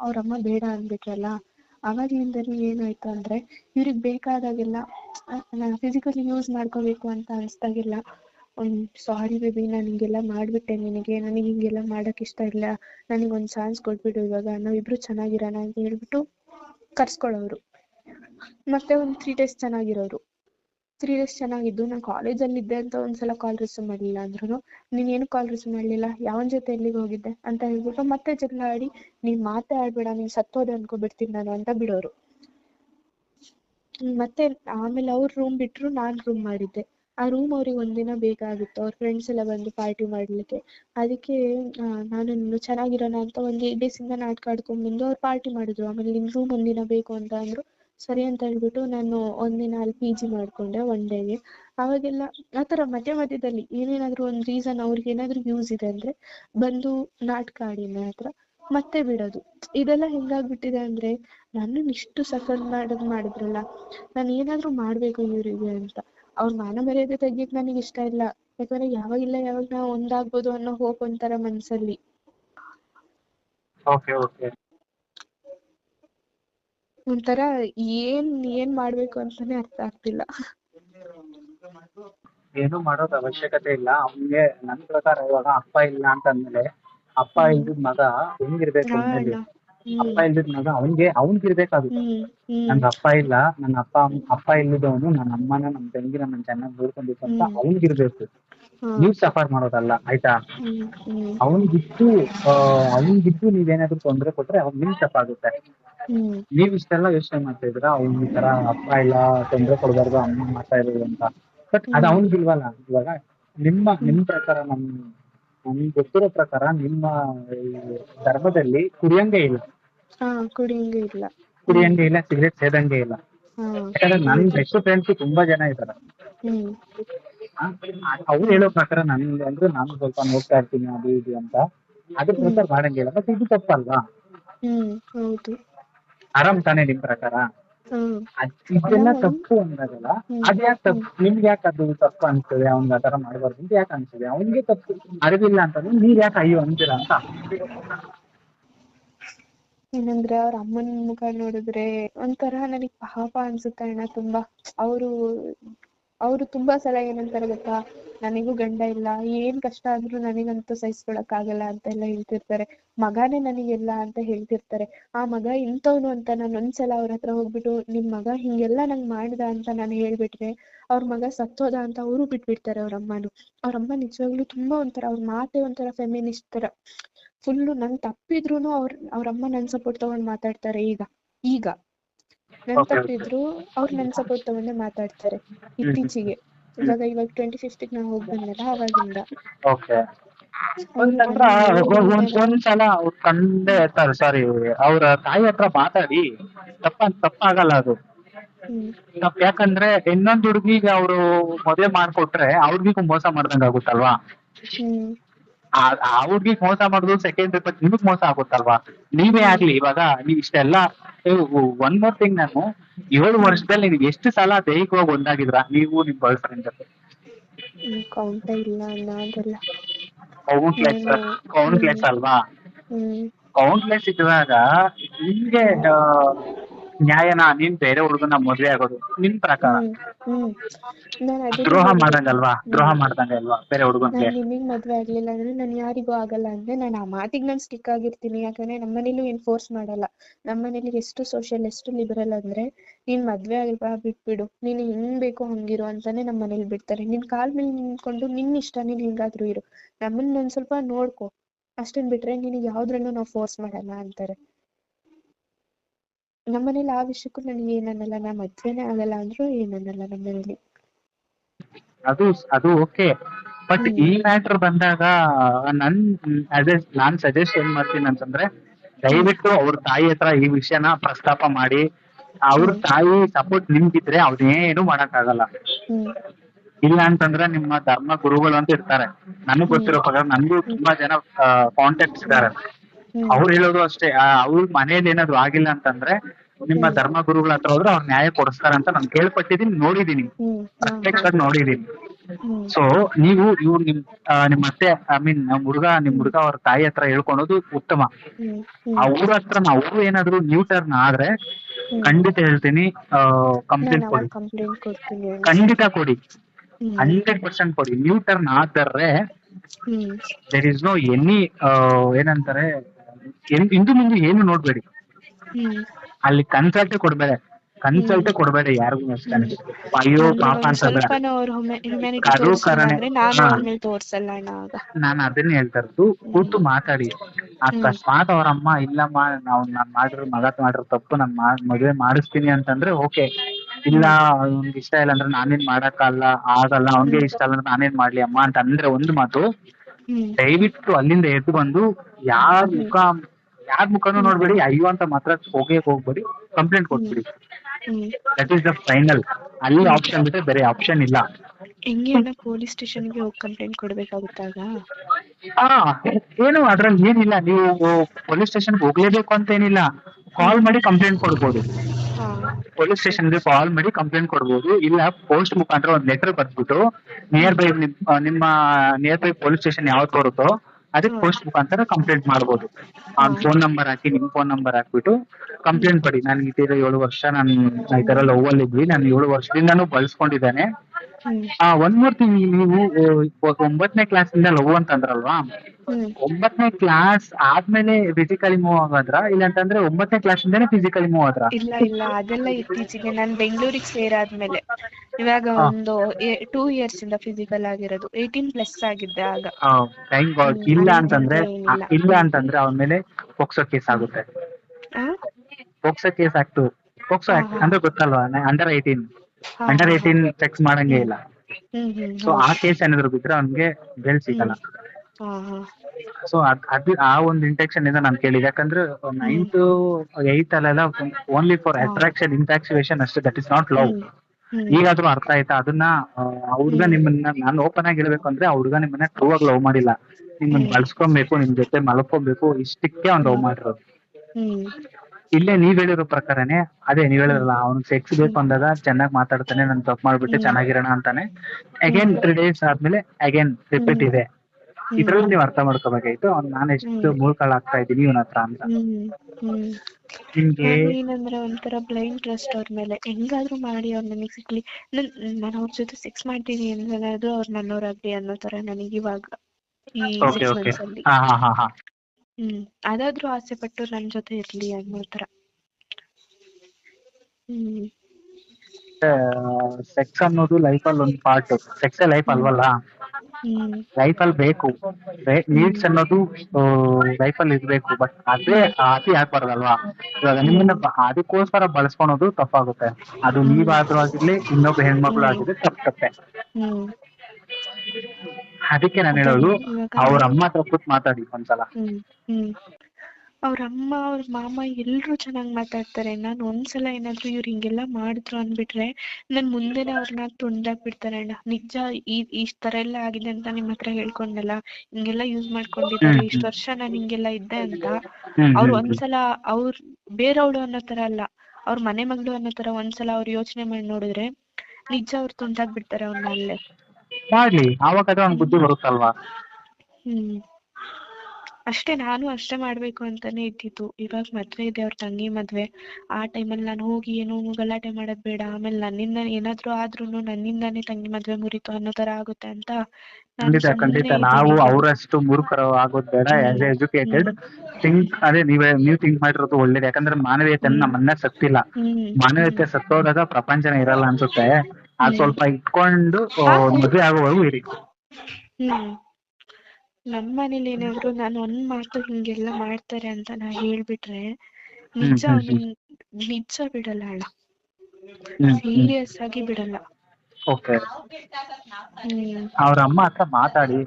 ಅವ್ರ ಅಮ್ಮ ಬೇಡ ಅಂದ್ಬಿಟ್ರಲ್ಲ? ಅವಾಗ್ಲಿಂದನೂ ಏನಾಯ್ತು ಅಂದ್ರೆ, ಇವ್ರಿಗ್ ಬೇಕಾದಾಗೆಲ್ಲ ಫಿಸಿಕಲಿ ಯೂಸ್ ಮಾಡ್ಕೋಬೇಕು ಅಂತ ಅನ್ಸ್ದಾಗೆಲ್ಲ, ಒಂದ್ ಸಾರಿ ಬೇಬಿ ನಾನು ಹಿಂಗೆಲ್ಲ ಮಾಡ್ಬಿಟ್ಟೆ ನಿನಗೆ, ನನಗೆ ಹಿಂಗೆಲ್ಲ ಮಾಡಕ್ ಇಷ್ಟ ಇಲ್ಲ, ನನಗೆ ಒಂದ್ ಚಾನ್ಸ್ ಕೊಟ್ಬಿಡು ಇವಾಗ, ನಾವಿಬ್ರು ಚೆನ್ನಾಗಿರೋಣ ಅಂತ ಹೇಳ್ಬಿಟ್ಟು ಕರ್ಸ್ಕೊಳ್ಳೋರು ಮತ್ತೆ ಒಂದ್ ತ್ರೀ ಡೇಸ್ ಚೆನ್ನಾಗಿರೋರು. ತ್ರೀ ಡೇಸ್ ಚೆನ್ನಾಗಿದ್ದು, ನಾನು ಕಾಲೇಜಲ್ಲಿ ಇದ್ದೆ ಅಂತ ಒಂದ್ಸಲ ಕಾಲ್ ರಿಸೀವ್ ಮಾಡ್ಲಿಲ್ಲ ಅಂದ್ರೂ ನೀನ್ ಏನು ಕಾಲ್ ರಿಸೀವ್ ಮಾಡ್ಲಿಲ್ಲ? ಯಾವನ್ ಜೊತೆ ಎಲ್ಲಿಗೆ ಹೋಗಿದ್ದೆ? ಅಂತ ಹೇಳ್ಬಿಟ್ಟು ಮತ್ತೆ ಜಗಳ ಆಡಿ, ನೀನ್ ಮಾತೇ ಆಡ್ಬೇಡ, ನೀನ್ ಸತ್ತೋದೆ ಅನ್ಕೊಬಿಡ್ತೀನಿ ನಾನು ಅಂತ ಬಿಡೋರು. ಮತ್ತೆ ಆಮೇಲೆ ಅವ್ರ ರೂಮ್ ಬಿಟ್ರು ನಾನ್ ರೂಮ್ ಮಾಡಿದ್ದೆ. ಆ ರೂಮ್ ಅವ್ರಿಗೆ ಒಂದಿನ ಬೇಕಾಗಿತ್ತು ಅವ್ರ ಫ್ರೆಂಡ್ಸ್ ಎಲ್ಲ ಬಂದು ಪಾರ್ಟಿ ಮಾಡ್ಲಿಕ್ಕೆ. ಅದಕ್ಕೆ ನಾನು ಇನ್ನು ಚೆನ್ನಾಗಿರೋಣ ಅಂತ ಒಂದು ಏಟ್ ಡೇಸ್ ಇಂದ ನಾಟಕ ಆಡ್ಕೊಂಡ್ ಬಂದು ಅವ್ರು ಪಾರ್ಟಿ ಮಾಡಿದ್ರು. ಆಮೇಲೆ ನಿನ್ ರೂಮ್ ಒಂದಿನ ಬೇಕು ಅಂತ ಅಂದ್ರು. ಸರಿ ಅಂತ ಹೇಳ್ಬಿಟ್ಟು ನಾನು ಒಂದಿನ ಅಲ್ಲಿ ಪಿ ಜಿ ಮಾಡ್ಕೊಂಡೆ ಒನ್ ಡೇಗೆ ಅವಾಗೆಲ್ಲ ಆತರ ಮಧ್ಯ ಮಧ್ಯದಲ್ಲಿ ಏನೇನಾದ್ರೂ ಒಂದ್ ರೀಸನ್ ಅವ್ರಿಗೆ ಏನಾದ್ರೂ ಯೂಸ್ ಇದೆ ಅಂದ್ರೆ ಬಂದು ನಾಟಕ ಆಡಿ ಮತ್ತೆ ಬಿಡೋದು. ಇದೆಲ್ಲ ಹೆಂಗಾಗ್ಬಿಟ್ಟಿದೆ ಅಂದ್ರೆ ನನ್ನನ್ ಇಷ್ಟು ಸಫರ್ ಮಾಡೋದ್ ಮಾಡಿದ್ರಲ್ಲ, ನಾನು ಏನಾದ್ರೂ ಮಾಡ್ಬೇಕು ಇವರಿಗೆ ಅಂತ. ಅವ್ರ ಮಾನ ಮರ್ಯಾದೆ ತೆಗಿಯಕ್ ನನಗೆ ಇಷ್ಟ ಇಲ್ಲ. ಯಾಕಂದ್ರೆ ಯಾವಾಗಿಲ್ಲ ಯಾವಾಗ ನಾವು ಒಂದಾಗ್ಬೋದು ಅನ್ನೋ ಹೋಪ್ ಒಂಥರ ಮನ್ಸಲ್ಲಿ. ಓಕೆ ಓಕೆ ಒಂಥರ ಏನ್ ಏನ್ ಮಾಡ್ಬೇಕು ಅಂತಾನೆ ಅರ್ಥ ಆಗ್ತಿಲ್ಲ. ಏನು ಮಾಡೋದ್ ಅವಶ್ಯಕತೆ ಇಲ್ಲ. ಅವ್ನಿಗೆ ನನ್ ಪ್ರಕಾರ ಇವಾಗ ಅಪ್ಪ ಇಲ್ಲ ಅಂತ ಅಂದ್ಮೇಲೆ ಅಪ್ಪ ಇಲ್ದಿದ್ ಮಗ ಹೆಂಗಿರ್ಬೇಕು ಅಂದ್ಮೇಲೆ ಅಪ್ಪ ಇಲ್ದಿದ್ ಮಗ ಅವ್ನ್ಗೆ ಹ್ಮ್ ನನ್ಗೆ ಅಪ್ಪ ಇಲ್ಲ ನನ್ನ ಅಪ್ಪ ಅಪ್ಪ ಇಲ್ಲದವನು ನನ್ನ ಅಮ್ಮನ ನನ್ ತಂಗಿನ ನನ್ ಚೆನ್ನಾಗಿ ಹ್ಮ್. ಅವ್ನ್ಗಿರ್ಬೇಕು ನೀವ್ ಸಫರ್ ಮಾಡೋದಲ್ಲ ಆಯ್ತಾ? ಬಿಟ್ಟು ಅವ್ನ್ಗಿತ್ತು ನೀವೇನಾದ್ರೂ ತೊಂದ್ರೆ ಕೊಟ್ರೆ ಅವ್ನ್ ನಿಮ್ ತಪ್ಪಾಗುತ್ತೆ ಆಗುತ್ತೆ. ನೀವ್ ಇಷ್ಟೆಲ್ಲ ಯೋಚನೆ ಮಾಡ್ತಾ ಇದ್ರ ಅವ್ನ್ ಈ ತರ ಅಪ್ಪ ಇಲ್ಲ ತೊಂದ್ರೆ ಕೊಡ್ಬಾರ್ದು ಅಮ್ಮ ಮಾಡ್ತಾ ಇರೋದು ಅಂತ. ಬಟ್ ಅದ್ ಅವ್ನ್ಗಿಲ್ವಲ್ಲ ಇವಾಗ ನಿಮ್ಮ ನಿಮ್ ಪ್ರಕಾರ ನಮ್ ನಮ್ಗೆ ಗೊತ್ತಿರೋ ಪ್ರಕಾರ ನಿಮ್ಮ ಈ ಧರ್ಮದಲ್ಲಿ ಕುಡಿಯಂಗೆ ಇಲ್ಲ. ಕುಡಿಯಂಗೆ ಇಲ್ಲ. ಕುಡಿಯಂಗೆ ಇಲ್ಲ ಸಿಗರೇಟ್ ಸೇದಂಗೆ ಇಲ್ಲ. ಯಾಕಂದ್ರೆ ನನ್ ಬೆಸ್ಟ್ ಫ್ರೆಂಡ್ಸ್ ತುಂಬಾ ಜನ ಇದಾರೆ ಅವ್ರು ಹೇಳೋ ಪ್ರಕಾರ ನನ್ಗೆ ಅಂದ್ರೆ ನಾನು ಸ್ವಲ್ಪ ನೋಡ್ತಾ ಇರ್ತೀನಿ ಅದು ಇದು ಅಂತ. ಅದ್ರ ಪ್ರಕಾರ ಮಾಡಂಗಿಲ್ಲ ಬಟ್ ಇದು ತಪ್ಪಲ್ವಾ? ಹ್ಮ್ ಹೌದು. ಆರಾಮ್ ತಾನೇ ನಿಮ್ ಪ್ರಕಾರ? ಅದ್ ಇದೆಲ್ಲ ತಪ್ಪು ಅಂದಾಗಲ್ಲ? ಅದ್ ಯಾಕೆ ತಪ್ಪು? ನಿಮ್ಗೆ ಯಾಕೆ ಅದು ತಪ್ಪು ಅನ್ಸ್ತದೆ? ಅವ್ನ್ಗೆ ಆತರ ಮಾಡಬಾರ್ದು ಅಂತ ಯಾಕೆ ಅನ್ಸ್ತದೆ? ಅವ್ನಿಗೆ ತಪ್ಪು ಅರಿವಿಲ್ಲ ಅಂತಂದ್ರೆ ನೀವ್ ಯಾಕೆ ಅಯ್ಯೋ ಅಂತೀರಾ ಅಂತ. ಏನಂದ್ರೆ ಅವ್ರ ಅಮ್ಮನ ಮುಖ ನೋಡಿದ್ರೆ ಒಂಥರ ನನಗ್ ಪಾಪ ಅನ್ಸುತ್ತೆ ಅಣ್ಣ ತುಂಬಾ. ಅವರು ಅವರು ತುಂಬಾ ಸಲ ಏನಂತಾರೆ ಗೊತ್ತಾ? ನನಗೂ ಗಂಡ ಇಲ್ಲ. ಏನ್ ಕಷ್ಟ ಆದ್ರೂ ನನಗಂತೂ ಸಹಿಸ್ಕೊಳಕ್ ಆಗಲ್ಲ ಅಂತ ಎಲ್ಲ ಹೇಳ್ತಿರ್ತಾರೆ. ಮಗನೇ ನನಗೆಲ್ಲ ಅಂತ ಹೇಳ್ತಿರ್ತಾರೆ. ಆ ಮಗ ಇಂಥವ್ನು ಅಂತ ನಾನು ಒಂದ್ಸಲ ಅವ್ರ ಹತ್ರ ಹೋಗ್ಬಿಟ್ಟು, ನಿಮ್ ಮಗ ಹಿಂಗೆಲ್ಲ ನಂಗ್ ಮಾಡ್ದ ಅಂತ ನಾನು ಹೇಳ್ಬಿಟ್ರೆ, ಅವ್ರ ಮಗ ಸತ್ತೋದ ಅಂತ ಅವರು ಬಿಟ್ಬಿಡ್ತಾರೆ ಅವ್ರ ಅಮ್ಮನು. ಅವ್ರ ಅಮ್ಮ ನಿಜವಾಗ್ಲೂ ತುಂಬಾ ಒಂಥರ, ಅವ್ರ ಮಾತೆ ಒಂಥರ ಫೆಮಿನಿಸ್ಟ್ ತರ ಫುಲ್ಲು ನನ್ ತಪ್ಪಿದ್ರುನು ಅವ್ರ ಅವ್ರ ಅಮ್ಮ ನನ್ ಸಪೋರ್ಟ್ ತಗೊಂಡ್ ಮಾತಾಡ್ತಾರೆ ಈಗ. ಈಗ. ನನ್. ತಪ್ಪಿದ್ರು ಅವ್ರು ನನ್ ಸಪೋರ್ಟ್ ತಗೊಂಡೇ ಮಾತಾಡ್ತಾರೆ ಇತ್ತೀಚಿಗೆ. ಇವಾಗ ಇವಾಗ ಟ್ವೆಂಟಿ ಫಿಫ್ತ್ ನಾನ್ ಹೋಗ್ ಬಂದಲ್ಲ ಅವಾಗಿಂದ. ಓಕೆ ಒಂದ್ಸಲ ಒಂದ್ ಒಂದ್ಸಲ ಅವ್ರ ತಂದೆ ಸಾರಿ ಅವ್ರ ತಾಯಿ ಹತ್ರ ಮಾತಾಡಿ. ತಪ್ಪ ತಪ್ಪಾಗಲ್ಲ ಅದು. ತಪ್ಪ ಯಾಕಂದ್ರೆ ಇನ್ನೊಂದ್ ಹುಡುಗಿಗೆ ಅವ್ರು ಮದ್ವೆ ಮಾಡ್ಕೊಟ್ರೆ ಅವ್ರಿಗೂ ಮೋಸ ಮಾಡ್ದಂಗ್ ಆಗುತ್ತಲ್ವಾ? ಆ ಹುಡ್ಗಿಗ್ ಮೋಸ ಮಾಡುದು ಸೆಕೆಂಡ್ ಬಟ್ ನಿಮಗ್ ಮೋಸ ಆಗುತ್ತಲ್ವಾ? ನೀವೇ ಆಗ್ಲಿ ಇವಾಗ ನೀವ್ ಇಷ್ಟೆಲ್ಲ ಒನ್ ಮೋರ್ ಥಿಂಗ್ ನಾನು ಏಳು ವರ್ಷದಲ್ಲಿ ನೀವು ಎಷ್ಟು ಸಲ ದೈಹಿಕವಾಗಿ ಒಂದಾಗಿದ್ರ? ನೀವು ನಿಮ್ ಬಾಯ್ ಫ್ರೆಂಡ್ ಜೊತೆ ಕೌಂಟ ಇಲ್ಲ ಅದೆಲ್ಲ ಕೌಂಟ್ಲೆಸ್ ಕೌಂಟ್ಲೆಸ್ ಅಲ್ವಾ? ಕೌಂಟ್ಲೆಸ್ ಇದ್ದಾಗ ನಿಮ್ಗೆ ನ್ಯಾಯನ ನೀನ್ ಬೇರೆ ಹುಡುಗನ ಮದ್ವೆ ಆಗೋದು ನಿನ್ ಪ್ರಕಾರ? ಹ್ಮ್ ಹ್ಮ್. ನಾನ್ ಅದಕ್ಕೆ ದ್ರೋಹ. ಮಾಡಂಗಲ್ವಾ ದ್ರೋಹ ಮಾಡ್ದಂಗೆ ಅಲ್ವಾ ಬೇರೆ ಹುಡುಗನ್ಗೆ? ನಾನ್ ನಿಮಗ್ ಮದ್ವೆ ಆಗ್ಲಿಲ್ಲ ಅಂದ್ರೆ ನಾನ್ ಯಾರಿಗೂ ಆಗಲ್ಲ ಅಂದ್ರೆ ನಾನು ಆ ಮಾತಿಗೆ ನಾನ್ ಸ್ಟಿಕ್ ಆಗಿರ್ತೀನಿ. ಯಾಕಂದ್ರೆ ನಮ್ಮನೇಲೂ ಏನ್ ಫೋರ್ಸ್ ಮಾಡಲ್ಲ. ನಮ್ಮನೇಲಿ ಎಷ್ಟು ಸೋಷಿಯಲ್ ಎಷ್ಟು ಲಿಬರಲ್ ಅಂದ್ರೆ ನೀನ್ ಮದ್ವೆ ಬಿಟ್ ಬಿಟ್ಬಿಡು. ನೀನ್ ಹೆಂಗ್ ಬೇಕೋ ಹಂಗಿರು ಅಂತಾನೆ ನಮ್ಮ ಮನೇಲಿ ಬಿಡ್ತಾರೆ. ನಿನ್ ಕಾಲ್ ಮೇಲೆ ನಿಂತ್ಕೊಂಡು ನಿನ್ ಇಷ್ಟ ನೀನ್ ಹೆಂಗಾದ್ರೂ ಇರು. ನಮ್ಮನ್ನ ಒಂದ್ ಸ್ವಲ್ಪ ನೋಡ್ಕೋ. ಅಷ್ಟನ್ ಬಿಟ್ರೆ ನಿನಗ್ ಯಾವ್ದ್ರಲ್ಲೂ ನಾವು ಫೋರ್ಸ್ ಮಾಡಲ್ಲ ಅಂತಾರೆ. ನಮ್ಮನೇಲಿ ಆ ವಿಷಯಕ್ಕೂ ನನಗೆ ಏನನ್ನಲ್ಲ ನಾ ಮದ್ವೆನೇ ಆಗಲ್ಲ ಅಂದ್ರೂ ಏನನ್ನಲ್ಲ ನಮ್ಮನೇಲಿ. ಅದು ಅದು ಓಕೆ ಬಟ್ ಈ ಮ್ಯಾಟರ್ ಬಂದಾಗ ನನ್ ಅದೇ ನಾನ್ ಸಜೆಸ್ಟ್ ಏನ್ ಮಾಡ್ತೀನಿ ಅಂತಂದ್ರೆ ದಯವಿಟ್ಟು ಅವ್ರ ತಾಯಿ ಹತ್ರ ಈ ವಿಷಯನ ಪ್ರಸ್ತಾಪ ಮಾಡಿ ಅವ್ರ ತಾಯಿ ಸಪೋರ್ಟ್ ನಿಮ್ಗಿದ್ರೆ ಅವ್ರೇನು ಮಾಡಕ್ ಆಗಲ್ಲ ಹ್ಮ್. ಇಲ್ಲ ಅಂತಂದ್ರೆ ನಿಮ್ಮ ಧರ್ಮ ಗುರುಗಳು ಅಂತ ಇರ್ತಾರೆ. ನನಗ್ ಗೊತ್ತಿರೋ ಪ್ರಕಾರ ನನ್ಗೂ ತುಂಬಾ ಜನ ಕಾಂಟ್ಯಾಕ್ಟ್ಸ್ ಇದಾರೆ. ಹ್ಮ್ ಅವ್ರು ಹೇಳೋದು ಅಷ್ಟೇ ಅವ್ರ ಮನೇಲಿ ಏನಾದ್ರು ಆಗಿಲ್ಲ ಅಂತಂದ್ರೆ ನಿಮ್ಮ ಧರ್ಮ ಗುರುಗಳ ಹತ್ರ ಹೋದ್ರೆ ಅವ್ರ ನ್ಯಾಯ ಕೊಡಿಸ್ತಾರ ಅಂತ ನಾನು ಕೇಳ್ಪಟ್ಟಿದೀನಿ ನೋಡಿದೀನಿ ಪ್ರತ್ಯಕ್ಷವಾಗಿ ನೋಡಿದೀನಿ ಸೊ ನೀವು ಇವ್ರು ನಿಮ್ ನಿಮ್ ಅತ್ತೆ ಐ ಮೀನ್ ನಮ್ ಹುಡುಗ ನಿಮ್ ಹುಡುಗ ಅವ್ರ ತಾಯಿ ಹತ್ರ ಹೇಳ್ಕೊಳೋದು ಉತ್ತಮ. ಅವ್ರ ಹತ್ರ ಅವ್ರು ಏನಾದ್ರು ನ್ಯೂ ಟರ್ನ್ ಆದ್ರೆ ಖಂಡಿತ ಹೇಳ್ತೀನಿ ಕಂಪ್ಲೇಂಟ್ ಕೊಡಿ. ಖಂಡಿತ ಕೊಡಿ. ಹಂಡ್ರೆಡ್ ಪರ್ಸೆಂಟ್ ಕೊಡಿ. ನ್ಯೂ ಟರ್ನ್ ಆದರೆ ದೇರ್ ಇಸ್ ನೋ ಎನಿ ಏನಂತಾರೆ ಇಂದು ಮುಂದೆ ಏನು ನೋಡ್ಬೇಡಿ. ಅಲ್ಲಿ ಕನ್ಸಲ್ಟ್ ಕೊಡ್ಬೇಡ. ಕನ್ಸಲ್ಟ್ ಕೊಡ್ಬೇಡ ಯಾರಿಗೂ ಅಷ್ಟೇ. ಅಯ್ಯೋ ನಾನು ಪಾಪ ಅಂತ ನಾನು ಅದನ್ನೇ ಹೇಳ್ತಾ ಇರೋದು ಕೂತು ಮಾತಾಡಿ. ಅಕಸ್ಮಾತ್ ಅವ್ರ ಅಮ್ಮ ಇಲ್ಲಮ್ಮ ನಾವು ನಾನ್ ಮಾಡಿರೋ ಮಗ ಮಾಡಿರೋ ತಪ್ಪು ನಾನ್ ಮದುವೆ ಮಾಡಿಸ್ತೀನಿ ಅಂತಂದ್ರೆ ಓಕೆ. ಇಲ್ಲ ಅವ್ನಿಗೆ ಇಷ್ಟ ಇಲ್ಲ ಅಂದ್ರೆ ನಾನೇನ್ ಮಾಡಕ್ಕಲ್ಲ ಆಗಲ್ಲ ಅವ್ನಿಗೆ ಇಷ್ಟ ಇಲ್ಲ ಅಂದ್ರೆ ನಾನೇನ್ ಮಾಡ್ಲಿ ಅಮ್ಮ ಅಂತ ಅಂದ್ರೆ ಒಂದು ಮಾತು ದಯವಿಟ್ಟು ಅಲ್ಲಿಂದ ಎದ್ದು ಬಂದು ಯಾರ ಮುಖ ಯಾರ ಮುಖನೂ ನೋಡ್ಬೇಡಿ ಅಯ್ಯೋ ಅಂತ ಮಾತ್ರ ಹೋಗೇ ಹೋಗ್ಬೇಡಿ ಕಂಪ್ಲೇಂಟ್ ಕೊಟ್ಬಿಡಿ. ದಟ್ ಈಸ್ ದ ಫೈನಲ್ ಅಲ್ಲಿ ಆಪ್ಷನ್ ಬಿಟ್ರೆ ಬೇರೆ ಆಪ್ಷನ್ ಇಲ್ಲ. ಹೆಂಗೆ ಅಣ್ಣ ಪೊಲೀಸ್ ಸ್ಟೇಷನ್ಗೆ ಹೋಗಿ ಕಂಪ್ಲೇಂಟ್ ಕೊಡ್ಬೇಕಾಗುತ್ತಾಗ? ಆ ಏನು ಅದ್ರಲ್ಲಿ ಏನಿಲ್ಲ ನೀವು ಪೊಲೀಸ್ ಸ್ಟೇಷನ್ ಹೋಗ್ಲೇಬೇಕು ಅಂತ ಏನಿಲ್ಲ ಕಾಲ್ ಮಾಡಿ ಕಂಪ್ಲೇಂಟ್ ಕೊಡ್ಬೋದು. ಹಾ ಸ್ಟೇಷನ್ಗೆ ಕಾಲ್ ಮಾಡಿ ಕಂಪ್ಲೇಂಟ್ ಕೊಡ್ಬೋದು. ಇಲ್ಲ ಪೋಸ್ಟ್ ಮುಖಾಂತರ ಒಂದು ಲೆಟರ್ ಬರ್ದ್ಬಿಟ್ಟು ನಿಯರ್ ಬೈ ನಿಮ್ಮ ನಿಯರ್ ಬೈ ಪೊಲೀಸ್ ಸ್ಟೇಷನ್ ಯಾವ್ದು ಬರುತ್ತೋ ಅದಕ್ಕೆ ಪೋಸ್ಟ್ ಮುಖಾಂತರ ಕಂಪ್ಲೇಂಟ್ ಮಾಡ್ಬೋದು. ಅವ್ನ ಫೋನ್ ನಂಬರ್ ಹಾಕಿ ನಿಮ್ ಫೋನ್ ನಂಬರ್ ಹಾಕ್ಬಿಟ್ಟು ಕಂಪ್ಲೇಂಟ್ ಪಡಿ ನಾನು ತರ ಏಳು ವರ್ಷ ನಾನು ಈ ತರ ಲವ್ ಅಲ್ಲಿ ಇದ್ವಿ ನಾನು ಏಳು ವರ್ಷದಿಂದಾನು ಬಳಸ್ಕೊಂಡಿದ್ದೇನೆ. ಆ ಒಂದ್ ಮೂರ್ ಥಿಂಗ್ ನೀವು ಒಂಬತ್ತನೇ ಕ್ಲಾಸ್ ಇಂದ ಲವ್ ಅಂತ ಅಂದ್ರಲ್ವಾ? ಒಂಬತ್ತನೇ ಕ್ಲಾಸ್ ಆದ್ಮೇಲೆ ಫಿಸಿಕಲಿ ಮೂವ್ ಆಗೋದ್ರ? ಇಲ್ಲ ಅಂತಂದ್ರೆ ಒಂಬತ್ತನೇ ಕ್ಲಾಸ್ ಇಂದಾನೆ ಫಿಸಿಕಲಿ ಮೂವ್ ಆದ್ರ? ಇಲ್ಲ ಇಲ್ಲ ಅದೆಲ್ಲ ಇತ್ತೀಚೆಗೆ. ನಾನು ಬೆಂಗಳೂರಿಗೆ ಸೇರಾದ್ಮೇಲೆ. ಇವಾಗ ಒಂದು ಟೂ ಇಯರ್ಸ್ ಇಂದ ಫಿಸಿಕಲ್ ಆಗಿರೋದು. ಏಯ್ಟೀನ್ ಪ್ಲಸ್ ಆಗಿದ್ದೆ ಆಗ. ಥ್ಯಾಂಕ್ ಗಾಡ್ ಇಲ್ಲ ಅಂತಂದ್ರೆ ಇಲ್ಲ ಅಂತಂದ್ರೆ ಅವನ ಮೇಲೆ ಪೋಕ್ಸೋ ಕೇಸ್ ಆಗುತ್ತೆ? POCSO case act POCSO. ಅಂದ್ರೆ ಗೊತ್ತಲ್ವಾ? Under eighteen under eighteen sex ಮಾಡಂಗೆ ಇಲ್ಲ. ಸೊ ಆ ಕೇಸ್ ಏನಾದ್ರು ಬಿದ್ರೆ ಅವ್ನಿಗೆ ಬೇಲ್ ಸಿಗಲ್ಲ. ಸೊ ಅದ್ ಆ ಒಂದು ಇಂಟೆಕ್ಷನ್ ಇಂದ ನಾನು ಕೇಳಿದೆ. ಯಾಕಂದ್ರೆ ನೈನ್ತ್ ಏಯ್ತ್ ಅಲ್ಲೆಲ್ಲ ಓನ್ಲಿ ಫಾರ್ ಅಟ್ರಾಕ್ಷನ್ ಇಂಟ್ಯಾಕ್ಚುವೇಶನ್ ಅಷ್ಟೇ. ದಟ್ ಇಸ್ ನಾಟ್ ಲವ್ ಈಗಾದ್ರೂ ಅರ್ಥ ಆಯ್ತಾ? ಅದನ್ನ ಆ, ಆ ನಿಮ್ಮನ್ನ ನಾನು ಓಪನ್ ಆಗಿ ಹೇಳ್ಬೇಕು ಅಂದ್ರೆ ಆ ಹುಡುಗ ನಿಮ್ಮನ್ನ ಟ್ರೂ ಆಗಿ ಲವ್ ಮಾಡಿಲ್ಲ. ನಿಮ್ಮನ್ನ ಬಳಸ್ಕೊಬೇಕು ನಿಮ್ ಜೊತೆ ಮಲ್ಕೊಬೇಕು ಇಷ್ಟಕ್ಕೆ ಅವ್ನ್ ಲವ್ ಮಾಡಿರೋದು. ಇಲ್ಲೇ ನೀವ್ ಹೇಳಿರೋ ಪ್ರಕಾರನೇ ಅದೇ ನೀವ್ ಹೇಳಿರಲ್ಲ ಅವ್ನಿಗೆ ಸೆಕ್ಸ್ ಬೇಕು ಅಂದಾಗ ಚೆನ್ನಾಗಿ ಮಾತಾಡ್ತಾನೆ ನನ್ ತಪ್ಪು ಮಾಡ್ಬಿಟ್ಟೆ ಚೆನ್ನಾಗಿರೋಣ ಅಂತಾನೆ. ಅಗೇನ್ ತ್ರೀ ಡೇಸ್ ಆದ್ಮೇಲೆ ಅಗೇನ್ ರಿಪೀಟ್ ಇದೆ. ಇದ್ರಲ್ಲಿ ನೀವ್ ಅರ್ಥ ಮಾಡ್ಕೋಬೇಕಾಯ್ತು ಅವ್ನ್ ನಾನ್ ಎಷ್ಟು ಮೂಳ್ಕಾಳಾಗ್ತಾ ಇದ್ದೀನಿ ಇವನ ಹತ್ರ ಅಂತ. ನಿಮ್ಗೆ? ಏನಂದ್ರೆ ಒಂಥರ ಬ್ಲೈಂಡ್ ಟ್ರಸ್ಟ್ ಅವ್ರ ಮೇಲೆ. ಹೆಂಗಾದ್ರೂ ಮಾಡಿ ಅವ್ರು ನನಗೆ ಸಿಕ್ಲಿ. ನನ್ ನಾನು ಅವ್ರ ಜೊತೆ ಸೆಕ್ಸ್ ಮಾಡ್ತೀನಿ ಅನ್ನೋದು ಅವ್ರು ನನ್ನೋರಾಗ್ಲಿ ಅನ್ನೋ ತರ ನನಗೆ ಇವಾಗ ಈ ಓಕೆ ಸಿಕ್ಸ್ ಓಕೆ ಮಂತ್ಸ್ ಅಲ್ಲಿ. ಹಾ ಹಾ ಹಾ ಹಾ. ಹ್ಮ್ ಅದಾದ್ರೂ ಆಸೆ ಪಟ್ಟು ನನ್ ಜೊತೆ ಇರ್ಲಿ ಅನ್ನೋ ತರ ಹ್ಮ್. ಸೆಕ್ಸ್ ಅನ್ನೋದು ಲೈಫ್ ಅಲ್ಲಿ ಒಂದು ಪಾರ್ಟ್ ಸೆಕ್ಸ್ ಲೈಫ್ ಅಲ್ವಲ್ಲ? ಹ್ಮ್. ಲೈಫ್ ಅಲ್ಲಿ ಬೇಕು. ನೀಡ್ಸ್ ಅನ್ನೋದು ಲೈಫ್ ಅಲ್ಲಿ ಇರ್ಬೇಕು. ಬಟ್ ಅದೇ ಅತಿ ಆಗ್ಬಾರ್ದಲ್ವಾ? ಇವಾಗ ನಿಮ್ಮನ್ನ ಅದಕ್ಕೋಸ್ಕರ ಬಳಸ್ಕೊಳೋದು ತಪ್ಪಾಗುತ್ತೆ. ಅದು ನೀವಾದ್ರೂ ಆಗಿರ್ಲಿ ಇನ್ನೊಬ್ಬ ಹೆಣ್ಮಕ್ಳು ಆಗಿದ್ರೆ ತಪ್ಪುತ್ತೆ ಅದಕ್ಕೆ ನಾನು ಹೇಳೋದು ಅವ್ರ ಅಮ್ಮ ಹತ್ರ ಕೂತ್ ಮಾತಾಡಿ ಒಂದ್ಸಲ. ಅವ್ರ ಅಮ್ಮ ಅವ್ರ ಮಾಮ ಎಲ್ರು ಚೆನ್ನಾಗ್ ಮಾತಾಡ್ತಾರೆ. ನಾನ್ ಒಂದ್ಸಲ ಏನಾದ್ರು ಇವ್ರು ಹಿಂಗೆಲ್ಲ ಮಾಡಿದ್ರು ಅಂದ್ಬಿಟ್ರೆ ನನ್ ಮುಂದೆನೆ ಅವ್ರನ್ನ ತುಂಡಾಗ್ ಬಿಡ್ತಾರೆ ಅಣ್ಣ. ನಿಜ ಈ ಇಷ್ಟ್ ತರ ಎಲ್ಲ ಆಗಿದೆ ಅಂತ ನಿಮ್ ಹತ್ರ ಹೇಳ್ಕೊಂಡಲ್ಲ? ಹಿಂಗೆಲ್ಲ ಯೂಸ್ ಮಾಡ್ಕೊಂಡಿದ್ದಾರೆ. ಇಷ್ಟ ವರ್ಷ ನಾನ್ ಹಿಂಗೆಲ್ಲ ಇದ್ದೆ ಅಂತ. ಅವ್ರ ಅವ್ರು ಸಲ ಒಂದ್ಸಲ ಅವ್ರ ಬೇರೆಯವಳು ಅನ್ನೋ ತರ ಅಲ್ಲ ಅವ್ರ ಮನೆ ಮಗಳು ಅನ್ನೋ ತರ ಒಂದ್ಸಲ ಅವ್ರು ಯೋಚನೆ ಮಾಡಿ ನೋಡಿದ್ರೆ ನಿಜ ಅವ್ರು ತುಂಡಾಗ್ ಬಿಡ್ತಾರೆ ಅವ್ರನ್ನ ಅಲ್ಲೇ ಮಾಡ್ಲಿ. ಆವಾಗ ಅವ್ನ್ ಬುದ್ಧಿ ಬರುತ್ತಲ್ವಾ? ಹ್ಮ್. ಅಷ್ಟೇ ನಾನು ಅಷ್ಟೇ ಮಾಡ್ಬೇಕು ಅಂತಾನೆ ಇದ್ದಿದ್ದು. ಇವಾಗ ಮದ್ವೆ ಇದೆ ಅವ್ರ ತಂಗಿ ಮದ್ವೆ. ಆ ಟೈಮಲ್ಲಿ ನಾನು ಹೋಗಿ ಏನೋ ಗಲಾಟೆ ಮಾಡೋದ್ ಬೇಡ. ಆಮೇಲೆ ನನ್ನಿಂದ ಏನಾದ್ರೂ ಆದ್ರೂನು ನನ್ನಿಂದಾನೇ ತಂಗಿ ಮದ್ವೆ ಮುರಿತು ಅನ್ನೋ ತರ ಆಗುತ್ತೆ ಅಂತ ನಾನು ಖಂಡಿತ ಖಂಡಿತ. ನಾವು. ಅವರಷ್ಟು ಮೂರ್ಖರು ಆಗೋದ್ ಬೇಡ. ಆಸ್ ಎಜುಕೇಟೆಡ್ ಥಿಂಕ್ ಅದೇ ನೀವೇ ನೀವ್ ಥಿಂಕ್ ಮಾಡಿರೋದು ಒಳ್ಳೇದು. ಯಾಕಂದ್ರೆ ಮಾನವೀಯತೆ ನಮ್ಮನ್ನ ಸತ್ತಿಲ್ಲ. ಹ್ಮ್. ಮಾನವೀಯತೆ ಸತ್ತೋದಾಗ ಪ್ರಪಂಚನ ಇರಲ್ಲ ಅನ್ಸುತ್ತೆ. ಅದ್ ಸ್ವಲ್ಪ ಇಟ್ಕೊಂಡು ಮದ್ವೆ ಆಗೋವರೆಗೂ ಇರಿ. ಹ್ಮ್. ನಮ್ ಮನೇಲಿ ಏನಾದ್ರು ನಾನು ಒಂದ್ ಮಾತು ಹಿಂಗೆಲ್ಲ ಮಾಡ್ತಾರೆ ಅಂತ ನಾ ಹೇಳ್ಬಿಟ್ರೆ ನಿಜ ನಿಜ ಬಿಡಲ್ಲ ಅಣ್ಣ ಸೀರಿಯಸ್ ಆಗಿ ಬಿಡಲ್ಲ. ಓಕೆ. ಹ್ಮ್. ಅವ್ರ ಅಮ್ಮ ಹತ್ರ ಮಾತಾಡಿ.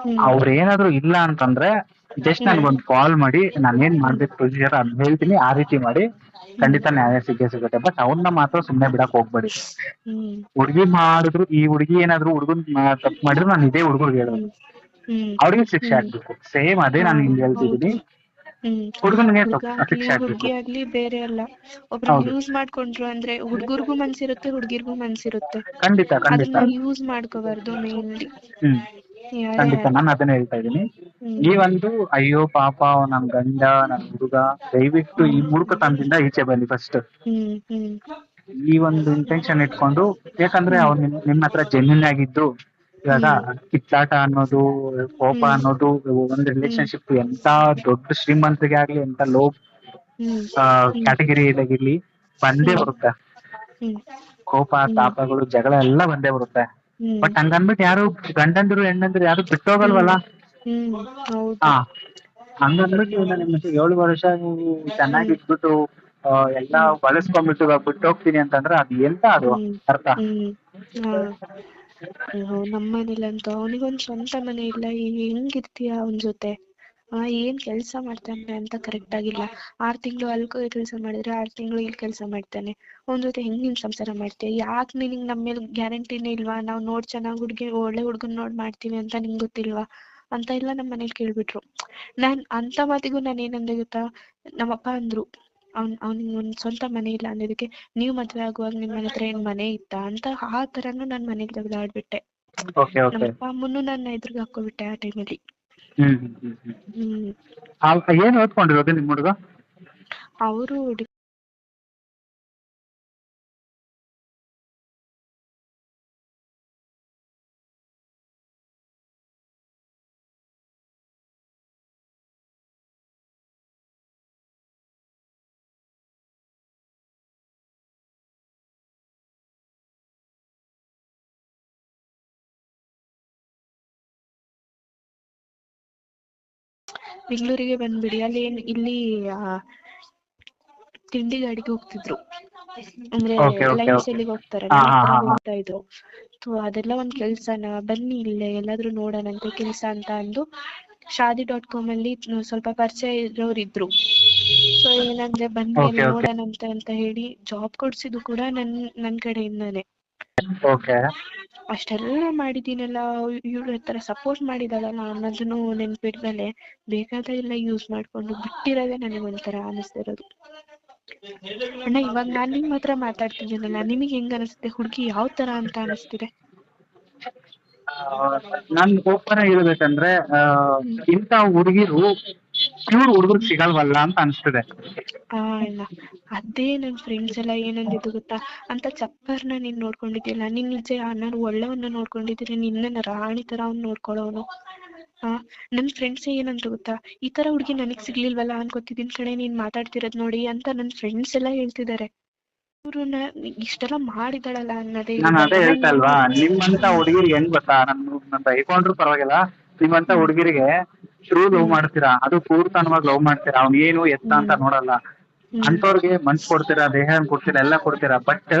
ಹ್ಮ್. ಅವ್ರ ಏನಾದ್ರು ಇಲ್ಲ ಅಂತಂದ್ರೆ ಜಸ್ಟ್ ನನ್ಗೊಂದು ಕಾಲ್ ಮಾಡಿ ನಾನು ಏನ್ ಮಾಡ್ಬೇಕು ಪ್ರೊಸೀಜರ್ ಅದ್ ಹೇಳ್ತೀನಿ ಆ ರೀತಿ ಮಾಡಿ. ಖಂಡಿತ ನ್ಯಾಯ ಸಿಕ್ಕೇ ಸಿಗುತ್ತೆ. ಬಟ್ ಅವನ್ನ ಮಾತ್ರ ಸುಮ್ನೆ ಬಿಡಕ್ ಹೋಗ್ಬೇಡಿ. ಹುಡುಗಿ ಮಾಡಿದ್ರು ಈ ಹುಡುಗಿ ಏನಾದ್ರು ಹುಡುಗನ್ ತಪ್ಪು ಮಾಡಿದ್ರು ನಾನು ಇದೇ ಹುಡುಗರ್ಗೆ ಹೇಳೋದು ಅವ್ರಿಗೆ ಶಿಕ್ಷೆ ಆಗ್ಬೇಕು. ಸೇಮ್ ಅದೇ ನಾನು ನಿಮ್ಗೆ ಹೇಳ್ತಿದ್ದೀನಿ. ಹುಡುಗನಿಗೆ ಹುಡುಗ ಶಿಕ್ಷೆ ಆಗ್ಬೇಕು. ಹುಡುಗಿ ಆಗ್ಲಿ ಬೇರೆ ಅಲ್ಲ. ಒಬ್ರು ಯೂಸ್ ಮಾಡ್ಕೊಂಡ್ರು ಅಂದ್ರೆ ಹುಡುಗರ್ಗೂ ಮನ್ಸಿರುತ್ತೆ ಹುಡ್ಗಿರ್ಗೂ ಮನ್ಸಿರುತ್ತೆ. ಖಂಡಿತ ಖಂಡಿತ. ಯೂಸ್ ಮಾಡ್ಕೋಬಾರ್ದು ಮೇನ್ಲಿ ಖಂಡಿತ ನಾನು ಅದನ್ನ ಹೇಳ್ತಾ ಇದ್ದೀನಿ. ನೀವೊಂದು ಅಯ್ಯೋ ಪಾಪ ನನ್ ಗಂಡ ನನ್ ಹುಡುಗ ದಯವಿಟ್ಟು ಈ ಮೂರ್ಖತನದಿಂದ ಈಚೆ ಬನ್ನಿ ಫಸ್ಟ್ ಈ ಒಂದು ಇಂಟೆನ್ಷನ್ ಇಟ್ಕೊಂಡು ಯಾಕಂದ್ರೆ ಅವ್ರು ನಿಮ್ ನಿಮ್ ಹತ್ರ ಜೆನ್ಯೂನ್ ಆಗಿದ್ದು ಇವಾಗ ಕಿತ್ತಾಟ ಅನ್ನೋದು ಕೋಪ ಅನ್ನೋದು ಒಂದು ರಿಲೇಶನ್ಶಿಪ್ ಎಂತ ದೊಡ್ಡ ಶ್ರೀಮಂತರಿಗೆ ಆಗ್ಲಿ ಎಂತ ಲೋ ಹ್ಮ್. ಕ್ಯಾಟಗರಿ ಇದಾಗಿರ್ಲಿ ಬಂದೇ ಬರುತ್ತೆ. ಕೋಪ ತಾಪಗಳು ಜಗಳ ಎಲ್ಲ ಬಂದೇ ಬರುತ್ತೆ. ಬಟ್ ಹಂಗನ್ಬಿಟ್ಟು ಯಾರು ಗಂಡಂದ್ರು ಹೆಣ್ಣಂದ್ರು ಯಾರು ಬಿಟ್ಟೋಗಲ್ವಲ್ಲ? ಹಾ. ನಿಮ್ಮ ಜೊತೆ ಏಳು ವರ್ಷ ನೀವು ಚೆನ್ನಾಗಿ ಇದ್ಬಿಟ್ಟು ಎಲ್ಲ ಬಳಸ್ಕೊಂಡ್ಬಿಟ್ಟು ಬಿಟ್ಟೋಗ್ತೀನಿ ಬಿಟ್ಟು ಹೋಗ್ತೀನಿ ಅಂತಂದ್ರೆ ಅದು ಎಂತ ಅದು? ಅರ್ಥ? ನಮ್ಮ ಮನೇಲಂತೂ ಅವನಿಗೊಂದ್ ಸ್ವಂತ ಮನೆ ಇಲ್ಲ. ಈ ಹೆಂಗಿರ್ತೀಯ ಅವನ ಜೊತೆ? ಏನ್ ಕೆಲ್ಸ ಮಾಡ್ತಾನೆ ಅಂತ ಕರೆಕ್ಟ್ ಆಗಿಲ್ಲ. ಆರ್ ತಿಂಗ್ಳು ಅಲ್ಲಿ ಕೆಲ್ಸ ಮಾಡಿದ್ರೆ ಆರ್ ತಿಂಗ್ಳು ಇಲ್ಲಿ ಕೆಲಸ ಮಾಡ್ತಾನೆ. ಒಂದ್ ಜೊತೆ ಹೆಂಗ್ ನೀನ್ ಸಂಸಾರ ಮಾಡ್ತೀಯ? ಯಾಕೆ ನಿನಗ್ ನಮ್ಮ ಮೇಲೆ ಗ್ಯಾರಂಟಿನೇ ಇಲ್ವಾ? ನಾವ್ ನೋಡ್ ಚೆನ್ನಾಗ್ ಹುಡ್ಗಿ ಒಳ್ಳೆ ಹುಡ್ಗನ್ ನೋಡ್ ಮಾಡ್ತೀವಿ ಅಂತ ನಿಂಗ್ ಗೊತ್ತಿಲ್ವಾ? ಅಂತ ಎಲ್ಲ ನಮ್ಮ ಮನೇಲಿ ಕೇಳ್ಬಿಟ್ರು. ನಾನ್ ಅಂತ ಮಾತಿಗೂ ನಾನು ಏನಂದೆ ಗೊತ್ತಾ? ನಮ್ಮಪ್ಪ ಅಂದ್ರು ಅವ್ನ್ ಅವ್ನಿಗೆ ಒಂದ್ ಸ್ವಂತ ಮನೆ ಇಲ್ಲ ಅನ್ನೋದಿಕ್ಕೆ ನೀವ್ ಮದ್ವೆ ಆಗುವಾಗ ನಿಮ್ ಮನೆ ಹತ್ರ ಏನ್ ಮನೆ ಇತ್ತ? ಅಂತ ಆ ತರನು ನಾನ್ ಮನೆಗ್ ತೆಗ್ದಾಡ್ಬಿಟ್ಟೆ. ಓಕೆ ನಮ್ಮಪ್ಪ ಅಮ್ಮನ್ನು ನನ್ನ ಎದುರಿಗೆ ಹಾಕೋಬಿಟ್ಟೆ ಆ ಟೈಮಲ್ಲಿ ಹ್ಮ್ ಹ್ಮ್ ಹ್ಮ್ ಹ್ಮ್. ಏನ್ ಓದ್ಕೊಂಡಿರೋದು ನಿಮ್ ಹುಡುಗ ಅವರು ಬೆಂಗಳೂರಿಗೆ ಬಂದ್ಬಿಡಿ ಅಲ್ಲಿ ಏನ್ ಇಲ್ಲಿ ತಿಂಡಿ ಗಾಡಿಗೆ ಹೋಗ್ತಿದ್ರು ಅಂದ್ರೆ ಲೈನ್ಸ್ ಅಲ್ಲಿ. ಹೋಗ್ತಾರಲ್ಲ. ಹೋಗ್ತಾ ಇದ್ರು ಸೊ ಅದೆಲ್ಲ ಒಂದ್ ಕೆಲ್ಸನ ಬನ್ನಿ ಇಲ್ಲೇ ಎಲ್ಲಾದ್ರೂ ನೋಡೋಣಂತೆ ಕೆಲ್ಸ ಅಂತ ಅಂದು ಶಾದಿ ಡಾಟ್ ಕಾಮ್ ಅಲ್ಲಿ ಸ್ವಲ್ಪ ಪರಿಚಯ ಇರೋರು ಇದ್ರು ಸೊ ಏನಂದ್ರೆ ಬನ್ನಿ ಅಲ್ಲಿ. ನೋಡೋಣಂತೆ ಅಂತ ಹೇಳಿ ಜಾಬ್ ಕೊಡ್ಸಿದ್ದು ಕೂಡ ನನ್ ನನ್ ಕಡೆಯಿಂದಾನೆ ಅಷ್ಟೆಲ್ಲ ಮಾಡಿದ್ದೀನಲ್ಲ, ಇವಳು ಹತ್ರ ಸಪೋರ್ಟ್ ಮಾಡಿದಾಳಲ್ಲ ಅನ್ನೋದನ್ನು ನೆನ್ಪಿಟ್ಮೇಲೆ ಬೇಕಾದ ಎಲ್ಲ ಯೂಸ್ ಮಾಡ್ಕೊಂಡು ಬಿಟ್ಟಿರೋದೇ ನನಗೆ ಒಂಥರ ಅನಿಸ್ತಿರೋದು ಅಣ್ಣ, ಇವಾಗ ನಾನ್ ನಿಮ್ ಹತ್ರ ಮಾತಾಡ್ತಿದ್ದೀನಲ್ಲ, ನಿಮಗೆ ಹೆಂಗ್ ಅನಿಸುತ್ತೆ ಹುಡುಗಿ ಯಾವ ತರ ಅಂತ ಅನಿಸ್ತಿದೆ? ನನ್ ಇಂಥ ಹುಡುಗಿರು ಪ್ಯೂರ್ ಹುಡುಗರು ಸಿಗಲ್ವಲ್ಲ ಅಂತ ಅನ್ಸ್ತಿದೆ. ಆ ಅಣ್ಣ ಅದೇ ನನ್ ಫ್ರೆಂಡ್ಸ್ ಎಲ್ಲ ಏನಂದಿದ್ದು ಗೊತ್ತಾ? ಅಂತ ಚಪ್ಪರ್ನ ನೀನ್ ನೋಡ್ಕೊಂಡಿದ್ಯಲ್ಲ ನೀನ್ ನಿಜ ನಾನು ಒಳ್ಳೆವನ್ನ ನೋಡ್ಕೊಂಡಿದ್ರೆ ನಿನ್ನ ರಾಣಿ ತರ ಅವ್ನ್ ನೋಡ್ಕೊಳ್ಳೋನು. ಆ ನನ್ ಫ್ರೆಂಡ್ಸ್ ಏನಂದ್ರು ಗೊತ್ತಾ? ಈ ತರ ಹುಡ್ಗಿ ನನಗ್ ಸಿಗ್ಲಿಲ್ವಲ್ಲ ಅನ್ಕೋತಿದ್ದೀನ್ ಕಣೆ ನೀನ್ ಮಾತಾಡ್ತಿರೋದ್ ನೋಡಿ ಅಂತ ನನ್ ಫ್ರೆಂಡ್ಸ್ ಎಲ್ಲ ಹೇಳ್ತಿದ್ದಾರೆ. ಇವ್ರು ಇಷ್ಟೆಲ್ಲ ಮಾಡಿದಾಳಲ್ಲ ಅನ್ನೋದೇ ನಾನು ಅದೇ ಹೇಳ್ತಾ ಅಲ್ವಾ ನಿಮ್ಮಂತ ಹುಡುಗಿರಿಗೆ ಹೆಂಗ್ ಗೊತ್ತಾ? ನನ್ ನನ್ ಬೈಕೊಂಡ್ರು ಪರವಾಗಿಲ್ಲ. ನಿಮ್ಮಂತ ಹುಡುಗಿರಿಗೆ ಟ್ರೂ ಲವ್ ಮಾಡ್ತೀರಾ? ಅದು ಪೂರ್ತನವಾಗಿ ಲವ್ ಮಾಡ್ತೀರಾ? ಅವ್ನ್ ಏನು ಎತ್ತ ಅಂತ ನೋಡಲ್ಲ. ಅಂತವ್ರಿಗೆ ಮನ್ಸ್ ಕೊಡ್ತೀರಾ ದೇಹ ಕೊಡ್ತೀರಾ ಎಲ್ಲ ಕೊಡ್ತೀರಾ ಬಟ್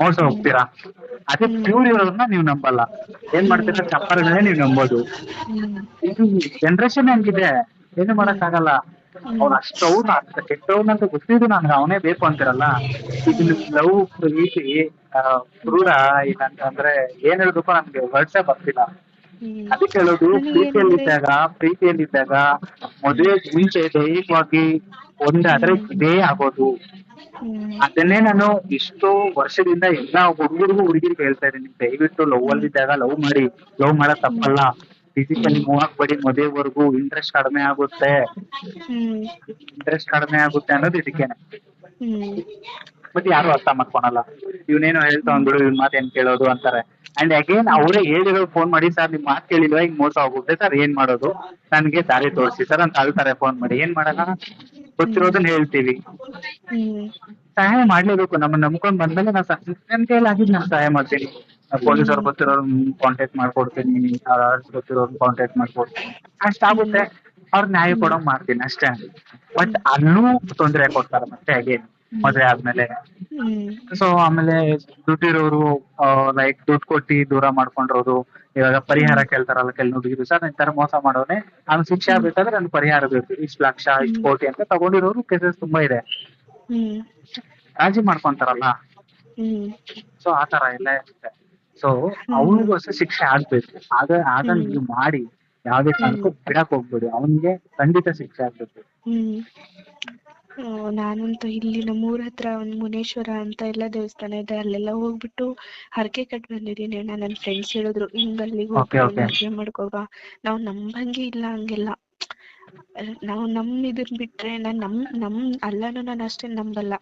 ಮೋಸ ಹೋಗ್ತೀರಾ? ಅದೇ ಪ್ಯೂರ್ ಇರೋದನ್ನ ನೀವು ನಂಬಲ್ಲ. ಏನ್ ಮಾಡ್ತೀರಾ? ಚಪ್ಪರಗಳೇ ನೀವು ನಂಬೋದು. ಇದು ಜನರೇಷನ್ ಹೆಂಗಿದೆ? ಏನು ಮಾಡಕ್ ಅವ್ನು ಅಷ್ಟು ಅವ್ನ ಅಷ್ಟು ಕೆಟ್ಟವ್ನಂತ ಗೊತ್ತಿದ್ದು ನನ್ಗೆ ಅವನೇ ಬೇಕು ಅಂತಿರಲ್ಲ. ಇದು ಲವ್ ಪ್ರೀತಿ ಕ್ರೂರ ಇಲ್ಲಂತಂದ್ರೆ ಏನ್ ಹೇಳ್ಬೇಕು ನನ್ಗೆ ವರ್ಡ್ಸೇ ಬರ್ತಿಲ್ಲ. ಅದಕ್ಕೆ ಹೇಳೋದು ಪ್ರೀತಿಯಲ್ಲಿದ್ದಾಗ ಪ್ರೀತಿಯಲ್ಲಿದ್ದಾಗ ಮದುವೆ ಮುಂಚೆ ದೈಹಿಕವಾಗಿ ಒಂದಾದ್ರೆ ಇದೇ ಆಗೋದು. ಅದನ್ನೇ ನಾನು ಇಷ್ಟು ವರ್ಷದಿಂದ ಎಲ್ಲಾ ಹುಡುಗರಿಗೂ ಹುಡುಗಿರಿಗೆ ಹೇಳ್ತಾ ಇದ್ದೀನಿ. ದಯವಿಟ್ಟು ಲವ್ ಅಲ್ಲಿದ್ದಾಗ ಲವ್ ಮಾಡಿ. ಲವ್ ಮಾಡೋದ್ ತಪ್ಪಲ್ಲ. ಫಿಸಿಕಲಿ ಮೂವ್ ಆಗ್ಬೇಡಿ. ಮದುವೆವರೆಗೂ ಇಂಟ್ರೆಸ್ಟ್ ಕಡಿಮೆ ಆಗುತ್ತೆ. ಇಂಟ್ರೆಸ್ಟ್ ಕಡಿಮೆ ಆಗುತ್ತೆ ಅನ್ನೋದು ಇದಕ್ಕೇನೆ. ಬಟ್ ಯಾರು ಅರ್ಥ ಮಾಡ್ಕೊಳಲ್ಲ. ಇವನೇನೋ ಹೇಳ್ತಾ ಅಂದ್ಬಿಡು, ಇವ್ನ ಮಾತ್ ಏನ್ ಕೇಳೋದು ಅಂತಾರೆ. ಅಂಡ್ ಅಗೇನ್ ಅವರೇ ಹೇಳಿರೋ ಫೋನ್ ಮಾಡಿ, ಸರ್, ನಿಮ್ ಮಾತು ಕೇಳಿಲ್ವಾ? ಈಗ ಮೋಸ ಹೋಗುತ್ತೆ ಸರ್, ಏನ್ ಮಾಡೋದು? ನನ್ಗೆ ದಾರಿ ತೋರಿಸಿ. ಸರ್, ಅಂತ ಅಳ್ತಾರೆ ಫೋನ್ ಮಾಡಿ. ಏನ್ ಮಾಡಲ್ಲ? ಗೊತ್ತಿರೋದನ್ನ ಹೇಳ್ತೀವಿ. ಸಹಾಯ ಮಾಡ್ಲೇಬೇಕು. ನಮ್ಮನ್ನ ನಂಬ್ಕೊಂಡ್ ಬಂದ್ಮೇಲೆ ನಾ ನನ್ನ ಕೈಯಲ್ಲಿ ಆಗಿದ್ ನಾನು ಸಹಾಯ ಮಾಡ್ತೀನಿ. ಪೊಲೀಸರು ಗೊತ್ತಿರೋರು ಕಾಂಟ್ಯಾಕ್ಟ್ ಮಾಡ್ಕೊಡ್ತೀನಿ. ಅವ್ರ ಗೊತ್ತಿರೋರು ಕಾಂಟ್ಯಾಕ್ಟ್ ಮಾಡ್ಕೊಡ್ತೀನಿ. ಅಷ್ಟಾಗುತ್ತೆ. ಅವ್ರ ನ್ಯಾಯ ಕೊಡೋ ಮಾಡ್ತೀನಿ ಅಷ್ಟೇ. ಬಟ್ ಅಲ್ಲೂ ತೊಂದರೆ ಕೊಡ್ತಾರೆ ಮತ್ತೆ ಹಾಗೆ ಮದ್ವೆ ಆದ್ಮೇಲೆ. ಸೊ ಆಮೇಲೆ ದುಡ್ಡಿರೋರು ಲೈಕ್ ದುಡ್ಡು ಕೊಟ್ಟಿ ದೂರ ಮಾಡ್ಕೊಂಡಿರೋದು ಇವಾಗ ಪರಿಹಾರ ಕೇಳ್ತಾರಲ್ಲ ಕೆಲವು ಹುಡುಗಿರು. ಸರ್ ಈ ತರ ಮೋಸ ಮಾಡೋನೆ. ಅವ್ನ್ ಶಿಕ್ಷೆ ಆಗ್ಬೇಕಾದ್ರೆ ನನ್ ಪರಿಹಾರ ಬೇಕು. ಇಷ್ಟು ಲಕ್ಷ ಇಷ್ಟು ಕೋಟಿ ಅಂತ ತಗೊಂಡಿರೋರು ಕೇಸಸ್ ತುಂಬಾ ಇದೆ. ರಾಜಿ ಮಾಡ್ಕೊಂತಾರಲ್ಲ? ಸೊ ಆ ತರ ಎಲ್ಲ ಇರುತ್ತೆ. ಸೊ ಅವನಿಗೂ ಅಷ್ಟೇ ಶಿಕ್ಷೆ ಆಗ್ಬೇಕು. ಆಗ ಆಗ ನೀವು ಮಾಡಿ ಯಾವ್ದೇ ಕಾರಣಕ್ಕೂ ಬಿಡಕ್ ಹೋಗ್ಬೇಡಿ. ಅವನಿಗೆ ಖಂಡಿತ ಶಿಕ್ಷೆ ಆಗ್ಬೇಕು. ನಾನಂತೂ ಇಲ್ಲಿ ನಮ್ಮೂರ ಹತ್ರ ಒಂದು ಮುನೇಶ್ವರ ಅಂತ ಎಲ್ಲ ದೇವಸ್ಥಾನ ಇದೆ. ಅಲ್ಲೆಲ್ಲ ಹೋಗ್ಬಿಟ್ಟು ಹರಕೆ ಕಟ್ ಬಂದಿದೀನಿ ಅಣ್ಣ. ನನ್ ಫ್ರೆಂಡ್ಸ್ ಹೇಳಿದ್ರು ಹಿಂಗ್ ಅಲ್ಲಿಗೆ ಹೋಗಿ ಹೋಗ್ಬಿಟ್ಟು. ಮದ್ವೆ ಮಾಡ್ಕೋಬಾ ನಾವ್ ನಂಬಂಗೆ ಇಲ್ಲ ಹಂಗೆಲ್ಲ. ನಾವ್ ನಮ್ ಇದನ್ ಬಿಟ್ರೆ ನಾನ್ ನಮ್ ನಮ್ ಅಲ್ಲಾನು ನಾನು ಅಷ್ಟೇ ನಂಬಲ್ಲ.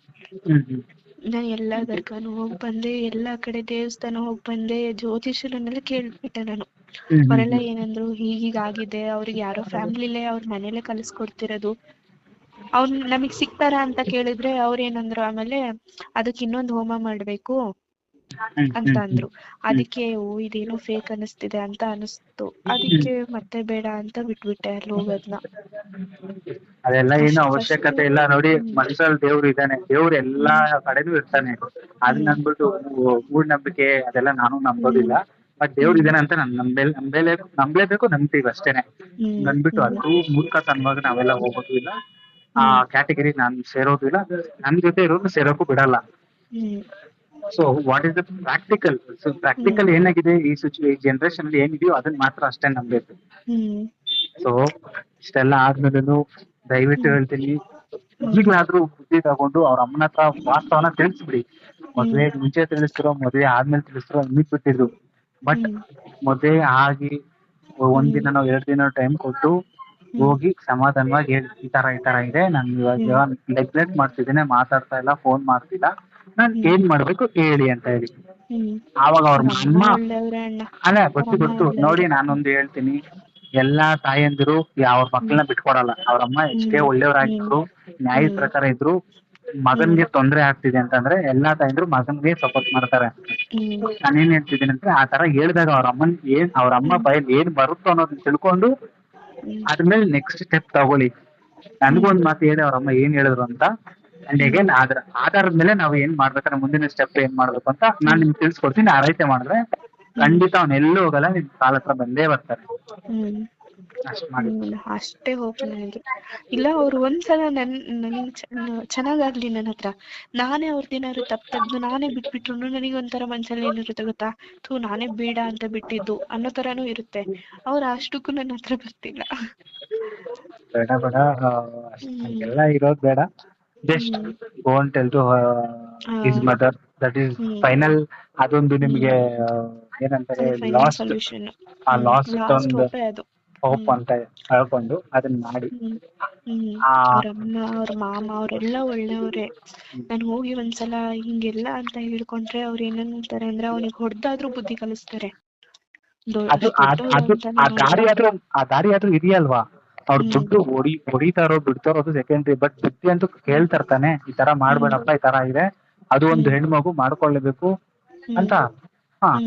ನಾ ನಾನ್ ಎಲ್ಲಾ ದರ್ಗಾನು ಹೋಗ್ ಬಂದೆ ಎಲ್ಲಾ ಕಡೆ ದೇವಸ್ಥಾನ ಹೋಗ್ ಬಂದೆ ಜ್ಯೋತಿಷರನ್ನೆಲ್ಲ ಕೇಳ್ಬಿಟ್ಟೆ ನಾನು. ಅವರೆಲ್ಲ ಏನಂದ್ರು ಹೀಗೀಗ ಆಗಿದೆ. ಅವ್ರಿಗೆ ಯಾರೋ ಫ್ಯಾಮಿಲಿಲೇ ಅವ್ರ ಮನೇಲೆ ಕಲಿಸ್ಕೊಡ್ತಿರೋದು. ಅವ್ರ್ ನಮಗ್ ಸಿಗ್ತಾರ ಅಂತ ಕೇಳಿದ್ರೆ ಅವ್ರ ಏನಂದ್ರು ಆಮೇಲೆ ಅದಕ್ಕೆ ಇನ್ನೊಂದ್ ಹೋಮ ಮಾಡ್ಬೇಕು ಅಂತ ಅಂದ್ರು. ಅದಕ್ಕೆ ಓ ಇದೇನೋ ಫೇಕ್ ಅನಿಸ್ತಿದೆ ಅಂತ ಅನಿಸ್ತು. ಅದಕ್ಕೆ ಮತ್ತೆ ಬೇಡ ಅಂತ ಬಿಟ್ಬಿಟ್ಟೆ ಅಲ್ಲಿ ಹೋಗೋದ್ನ. ಅದೆಲ್ಲ ಏನು ಅವಶ್ಯಕತೆ ಇಲ್ಲ ನೋಡಿ. ಮನ್ಸಲ್ಲಿ ದೇವ್ರು ಇದ್ದಾನೆ. ದೇವ್ರು ಎಲ್ಲಾ ಕಡೆನೂ ಇರ್ತಾನೆ. ಅದನ್ನ ಅಂದ್ಬಿಟ್ಟು ಮೂಢನಂಬಿಕೆ ಅದೆಲ್ಲ ನಾನು ನಂಬೋದಿಲ್ಲ. ಬಟ್ ದೇವ್ರು ಇದಾನೆ ಅಂತ ನಾನು ನಂಬೇಲೆ ನಂಬೇಲೆ ನಂಬ್ಲೇಬೇಕು ನಂಬ್ತೀವಿ ಅಷ್ಟೇನೆ. ಅಂದ್ಬಿಟ್ಟು ಅದು ಅದು ಮೂರ್ಖತನವಾಗಿ ನಾವೆಲ್ಲ ಹೋಗೋದು ಇಲ್ಲ. ಆ ಕ್ಯಾಟಗರಿ ನಾನ್ ಸೇರೋದಿಲ್ಲ ನನ್ ಜೊತೆ ಇರೋದು ಸೇರೋಕು ಬಿಡಲ್ಲ. So what is the practical so practical ಏನಾಗಿದೆ ಈ ಸಿಚು ಈ ಜನರೇಷನ್ ಅಲ್ಲಿ ಏನಿದೆಯೋ ಅದನ್ನ ಮಾತ್ರ ಅಷ್ಟೇ ಹ್ಮ್. ಸೊ ಇಷ್ಟೆಲ್ಲ ಆದ್ಮೇಲೂ ದಯವಿಟ್ಟು ಹೇಳ್ತೀನಿ. ಈಗಲಾದ್ರೂ ಬುದ್ಧಿ ತಗೊಂಡು ಅವ್ರ ಅಮ್ಮನ ಹತ್ರ ವಾಸ್ತವನ ತಿಳಿಸ್ಬಿಡಿ. ಮದ್ವೆ ಮುಂಚೆ ತಿಳಿಸ್ತಿರೋ ಮದ್ವೆ ಆದ್ಮೇಲೆ ತಿಳಿಸ್ತಿರೋ ನಿಮಗ್ ಬಿಟ್ಟಿದ್ರು ಬಟ್. ಮದ್ವೆ ಆಗಿ ಒಂದ್ ದಿನನೋ ಎರಡ್ ದಿನ ಟೈಮ್ ಕೊಟ್ಟು ಹೋಗಿ ಸಮಾಧಾನವಾಗಿ ಹೇಳಿ ಈ ತರ ಈ ತರ ಇದೆ ನಾನು ಇವಾಗ ನೆಗ್ಲೆಕ್ಟ್ ಮಾಡ್ತಿದ್ದೀನಿ ಮಾತಾಡ್ತಾ ಇಲ್ಲ ಫೋನ್ ಮಾಡ್ತಿಲ್ಲ. ನಾನ್ ಏನ್ ಮಾಡ್ಬೇಕು ಹೇಳಿ ಅಂತ ಹೇಳಿ. ಅವಾಗ ಆವಾಗ ಅವ್ರ ಅಮ್ಮ ಅಲ್ಲ ಗೊತ್ತು ಗೊತ್ತು. ನೋಡಿ ನಾನೊಂದು ಹೇಳ್ತೀನಿ. ಎಲ್ಲಾ ತಾಯಂದಿರು ಅವ್ರ ಮಕ್ಕಳನ್ನ ಬಿಟ್ಕೊಡಲ್ಲ. ಅವ್ರ ಅಮ್ಮ ಎಷ್ಟೇ ಒಳ್ಳೆಯವರಾಗಿದ್ರು ನ್ಯಾಯ ಪ್ರಕಾರ ಇದ್ರು ಮಗನ್ಗೆ ತೊಂದ್ರೆ ಆಗ್ತಿದೆ ಅಂತಂದ್ರೆ ಎಲ್ಲಾ ತಾಯಂದ್ರು ಮಗನ್ಗೆ ಸಪೋರ್ಟ್ ಮಾಡ್ತಾರೆ. ನಾನೇನ್ ಹೇಳ್ತಿದ್ದೀನಿ ಅಂದ್ರೆ ಆ ತರ ಹೇಳಿದಾಗ ಅವ್ರ ಅಮ್ಮನ್ ಏನ್ ಅವ್ರ ಅಮ್ಮ ಬಯಲ್ ಏನ್ ಬರುತ್ತೋ ಅನ್ನೋದನ್ನ ತಿಳ್ಕೊಂಡು ಅದ್ಮೇಲೆ ನೆಕ್ಸ್ಟ್ ಸ್ಟೆಪ್ ತಗೊಳ್ಳಿ. ನನ್ಗೊಂದ್ ಮಾತು ಹೇಳಿ ಅವ್ರ ಅಮ್ಮ ಏನ್ ಹೇಳಿದ್ರು ಅಂತ. ಅಂಡ್ ಅಗೇನ್ ಅದ್ರ ಆಧಾರದ ಮೇಲೆ ನಾವು ಏನ್ ಮಾಡ್ಬೇಕಾದ್ರೆ ಮುಂದಿನ ಸ್ಟೆಪ್ ಏನ್ ಮಾಡ್ಬೇಕು ಅಂತ ನಾನ್ ನಿಮ್ಗೆ ತಿಳಿಸ್ಕೊಡ್ತೀನಿ. ಆ ರೈತೆ ಮಾಡಿದ್ರೆ ಖಂಡಿತ ಅವ್ನ ಎಲ್ಲೂ ಹೋಗಲ್ಲ, ನಿಮ್ ಕಾಲ ಹತ್ರ ಬಂದೇ ಬರ್ತಾರೆ. ಅಷ್ಟ್ ಹೋಪ್ ನನಗೆ. ಇಲ್ಲ ಅವ್ರು ಒಂದ್ಸಲ ನನ್ ನನಗ್ ಚೆನ್ನಾಗಾಗ್ಲಿ ನನ್ನ ಹತ್ರ. ನಾನೇ ಅವ್ರದ್ದೇನಾದ್ರು ತಪ್ಪು ತೆಗ್ದು ನಾನೇ ಬಿಟ್ಬಿಟ್ರು ನನಗೆ ಒಂಥರ ಮನ್ಸಲ್ಲಿ ಏನಿರುತ್ತೆ ಗೊತ್ತಾ? ಥೂ ನಾನೇ ಬೇಡ ಅಂತ ಬಿಟ್ಟಿದ್ದು ಅನ್ನೋ ತರಾನು ಇರುತ್ತೆ. ಅವ್ರ ಅಷ್ಟಕ್ಕೂ ನನ್ನ ಹತ್ರ ಬರ್ತಿಲ್ಲ. ಬೇಡ ಬೇಡ. ಎಲ್ಲ ಇರೋದ್ ಬೇಡ. Just gonna tell to his mother that is hmm. Final ಅದೊಂದು ನಿಮಗೆ ಏನಂತಾರೆ ಲಾಸ್ಟ್ ಆ ಲಾಸ್ಟ್ ಒಂದು ಹೋಪೇ ಅಂತ ಹೇಳ್ಕೊಂಡು ಅದನ್ನ ಮಾಡಿ. ಆ ಅವ್ರ ಅಮ್ಮ ಅವ್ರ ಮಾಮ ಅವರೆಲ್ಲ ಒಳ್ಳೆಯವ್ರೆ. ನಾನು ಹೋಗಿ ಒಂದ್ಸಲ ಹಿಂಗೆಲ್ಲ ಅಂತ ಹೇಳ್ಕೊಂಡ್ರೆ ಅವ್ರು ಹೇಳ್ತಾರೆ ಅಂದ್ರೆ ಅವನಿಗೆ ಹೊಡ್ದಾದ್ರೂ ಬುದ್ಧಿ ಕಲಿಸ್ತಾರೆ. ಅದು ಆ- ಅದು ಆ ದಾರಿ ಆದ್ರೂ ಆ ದಾರಿ ಆದ್ರೂ ಇದೆಯಲ್ವಾ? ಅವ್ರ. ದುಡ್ಡು ಹೊಡಿ ಹೊಡಿತಾರೋ ಬಿಡ್ತಾರೋ ಅದು ಸೆಕೆಂಡ್ರಿ ಬಟ್ ಬುದ್ಧಿ ಅಂತೂ ಕೇಳ್ತಿರ್ತಾನೆ ಈ ತರ ಮಾಡ್ಬೇಡಪ್ಪ ಈ ತರ ಇದೆ. ಅದು ಒಂದು ಹೆಣ್ಮಗು ಮಾಡ್ಕೊಳ್ಳಬೇಕು ಅಂತ. ಹಾ.